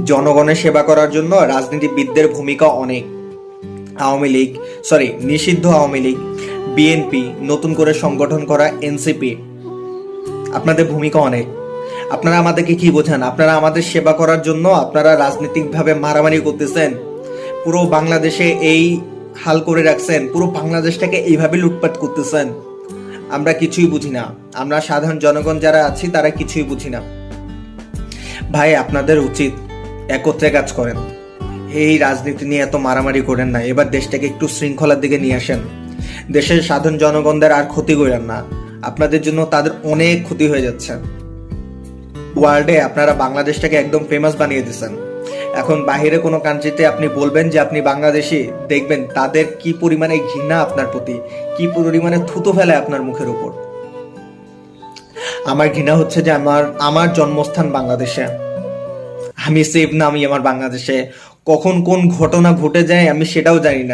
জনগণের সেবা করার জন্য রাজনীতিবিদদের ভূমিকা অনেক। আওয়ামী লীগ সরি নিষিদ্ধ আওয়ামী লীগ, বিএনপি, নতুন করে সংগঠন করা এনসিপি, আপনাদের ভূমিকা অনেক। আপনারা আমাদেরকে কি বোঝান? আপনারা আমাদের সেবা করার জন্য আপনারা রাজনৈতিকভাবে মারামারি করতেছেন। পুরো বাংলাদেশে এই হাল করে রাখছেন। পুরো বাংলাদেশটাকে এইভাবে লুটপাট করতেছেন। আমরা কিছুই বুঝি না। আমরা সাধারণ জনগণ যারা আছি, তারা কিছুই বুঝি না। ভাই, আপনাদের উচিত একত্রে কাজ করেন। এই রাজনীতি নিয়ে এত মারামারি করেন না, এবার দেশটাকে একটু শৃঙ্খলার দিকে নিয়ে আসেন। দেশের সাধারণ জনগণদের আর ক্ষতি করেন না, আপনাদের জন্য তাদের অনেক ক্ষতি হয়ে যাচ্ছে। ওয়ার্ল্ডে আপনারা বাংলাদেশটাকে একদম ফেমাস বানিয়ে দিয়েছেন। এখন বাইরে কোনো কান্ট্রিতে আপনি বলবেন যে আপনি বাংলাদেশি, দেখবেন তাদের কি পরিমাণে ঘৃণা আপনার প্রতি, কি পরিমাণে থুতো ফেলে আপনার মুখের উপর। আমার ঘৃণা হচ্ছে যে আমার আমার জন্মস্থান বাংলাদেশে। আমি সেফ না, আমি আমার বাংলাদেশে কখন কোন ঘটনা ঘটে যায় আমি সেটাও জানি না।